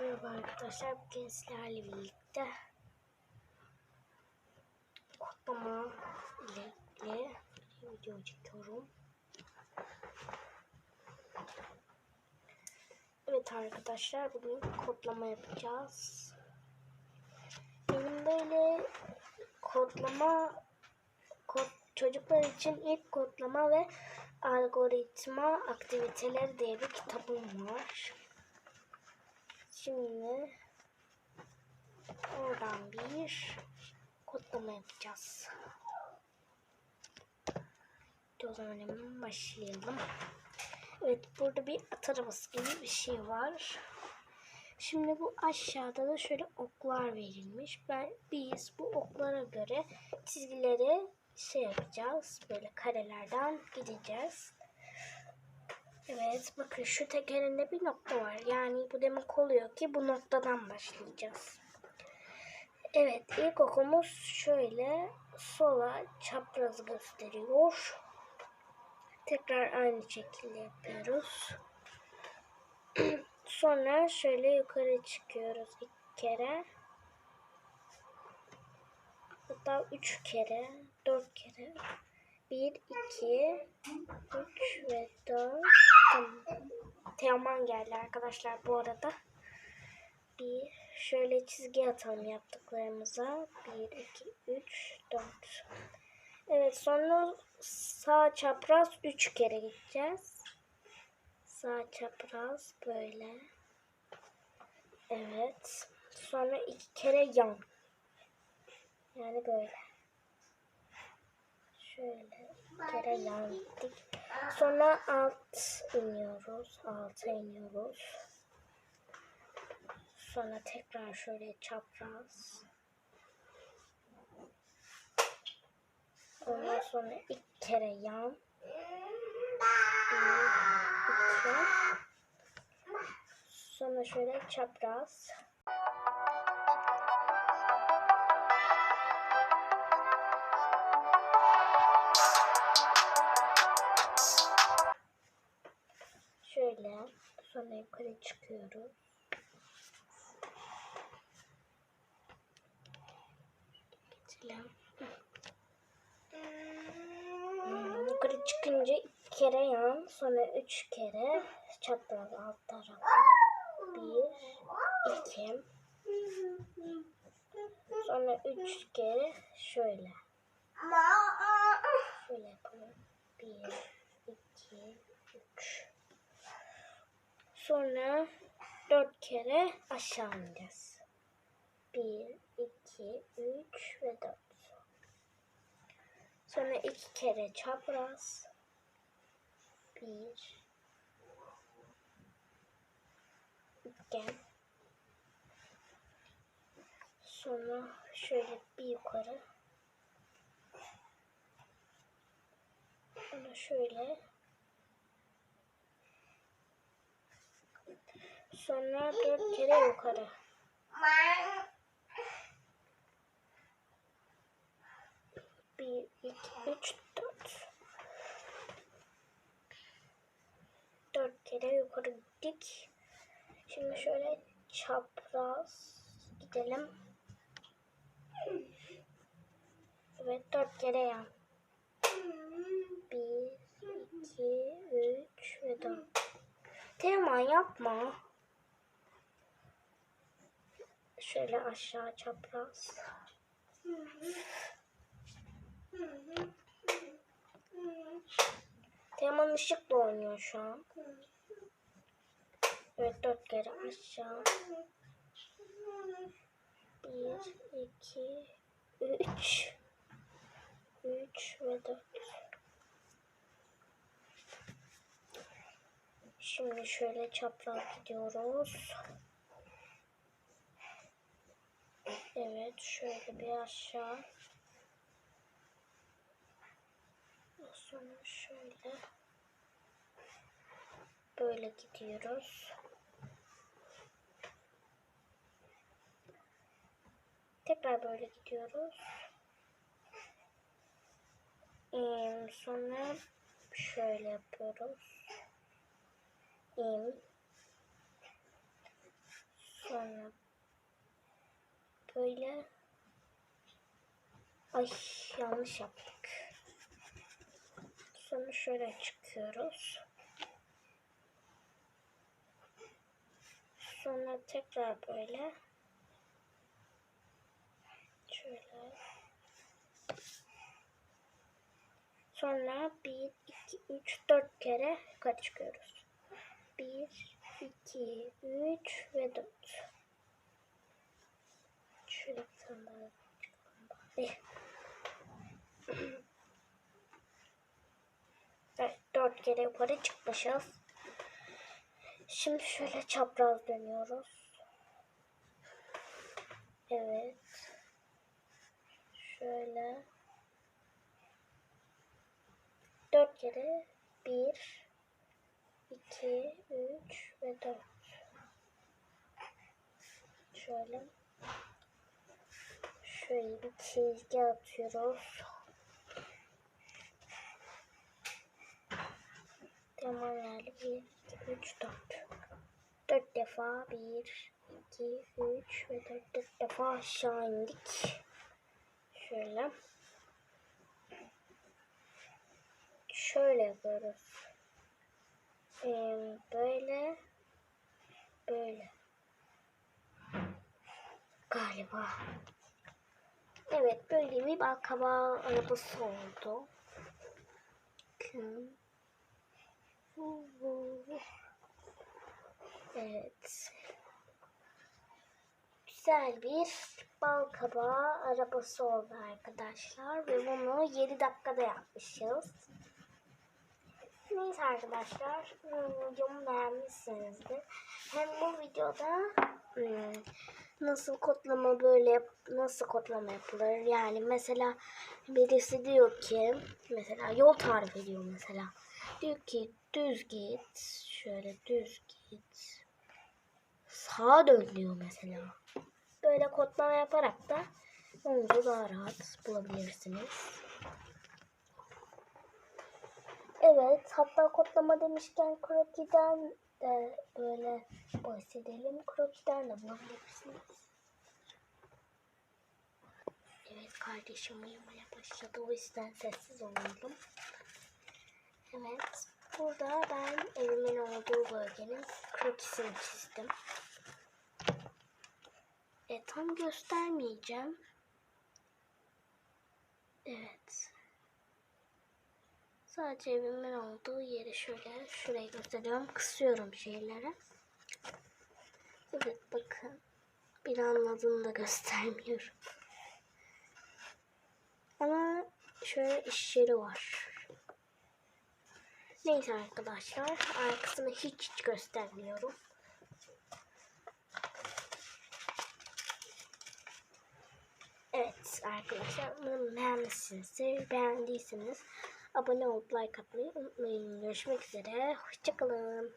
Merhaba arkadaşlar. Bugün sizlerle birlikte kodlama ile ilgili video çekiyorum. Evet arkadaşlar bugün kodlama yapacağız. Benim böyle kodlama kod, çocuklar için ilk kodlama ve algoritma aktiviteleri diye bir kitabım var. Şimdi oradan bir kodlama yapacağız. O zaman hemen başlayalım. Evet burada bir at gibi bir şey var. Şimdi bu aşağıda da şöyle oklar verilmiş. Ben biz bu oklara göre çizgileri şey yapacağız. Böyle karelerden gideceğiz. Evet bakın şu tekerinde bir nokta var. Yani bu demek oluyor ki bu noktadan başlayacağız. Evet ilk okumuz şöyle sola çapraz gösteriyor. Tekrar aynı şekilde yapıyoruz. Sonra şöyle yukarı çıkıyoruz iki kere. Hatta üç kere, dört kere. Bir, iki, üç ve dört. Tamam. Teoman geldi arkadaşlar bu arada. Bir şöyle çizgi atalım yaptıklarımıza. Bir, iki, üç, dört. Evet sonra sağ çapraz üç kere gideceğiz. Sağ çapraz böyle. Evet. Sonra iki kere yan. Yani böyle. Şöyle kere gittik. Sonra alt iniyoruz. Alta iniyoruz. Sonra tekrar şöyle çapraz. Ondan sonra ilk kere yan. Bir, iki. Sonra şöyle çapraz. Sonra yukarı çıkıyoruz. Geçelim. Hmm, yukarı çıkınca iki kere yan, sonra üç kere çapraz alt tarafa. Bir, iki. Sonra üç kere şöyle. Şöyle yapalım. Bir, iki, üç. Sonra dört kere aşağı ineceğiz. Bir, iki, üç ve dört. Sonra iki kere çapraz. Bir. Üçgen. Sonra şöyle bir yukarı. Sonra şöyle. Sonra dört kere yukarı. Bir, iki, üç, dört. Dört kere yukarı gittik. Şimdi şöyle çapraz gidelim. Evet dört kere yan. Bir, iki, üç ve dört. Teoman yapma. Şöyle aşağı çapraz. Teoman ışıkla oynuyor şu an. Evet dört kere aşağı. Bir, iki, üç. Üç ve dört. Şimdi şöyle çapraz gidiyoruz. Evet şöyle bir aşağı. Sonra şöyle. Böyle gidiyoruz. Tekrar böyle gidiyoruz. Ee, sonra şöyle yapıyoruz. İn. Böyle ay yanlış yaptık. Sonra şöyle çıkıyoruz. Sonra tekrar böyle şöyle Sonra 1, 2, 3, 4 kere yukarı çıkıyoruz. 1, 2, 3 ve 4. Şöyle bir tane daha bari. Evet, 4 kere yukarı çıkmışız. Şimdi şöyle çapraz dönüyoruz. Evet. Şöyle. Dört kere bir, iki, üç ve dört. Şöyle. Şöyle bir çizgi atıyoruz. Tamam yani bir, iki, üç, dört. Dört defa bir, iki, üç ve dört, dört defa aşağı indik. Şöyle. şöyle yapıyoruz. Ee, böyle böyle galiba. Evet böyle bir balkabağı arabası oldu. Evet. Güzel bir bal kabağı arabası oldu arkadaşlar. Ve bunu 7 dakikada yapmışız. Neyse arkadaşlar videomu beğenmişsinizdir. Hem bu videoda hmm, nasıl kodlama böyle yap nasıl kodlama yapılır? Yani mesela birisi diyor ki mesela yol tarif ediyor mesela. Diyor ki düz git şöyle düz git. Sağa dön diyor mesela. Böyle kodlama yaparak da onu daha rahat bulabilirsiniz. Evet, hatta kodlama demişken Kroki'den de böyle bahsedelim. Kroki'den de bulabilirsiniz. Evet, kardeşim uyumaya başladı. O yüzden sessiz olalım. Evet, burada ben evimin olduğu bölgenin krokisini çizdim. E, tam göstermeyeceğim. Evet. Sadece evimin olduğu yeri şöyle şuraya gösteriyorum. Kısıyorum şeyleri. Evet bakın. Bir anladığını da göstermiyorum. Ama şöyle iş yeri var. Neyse arkadaşlar. Arkasını hiç hiç göstermiyorum. Evet arkadaşlar umarım beğenmişsinizdir. Beğendiyseniz abone olup like atmayı unutmayın. Görüşmek üzere. Hoşçakalın.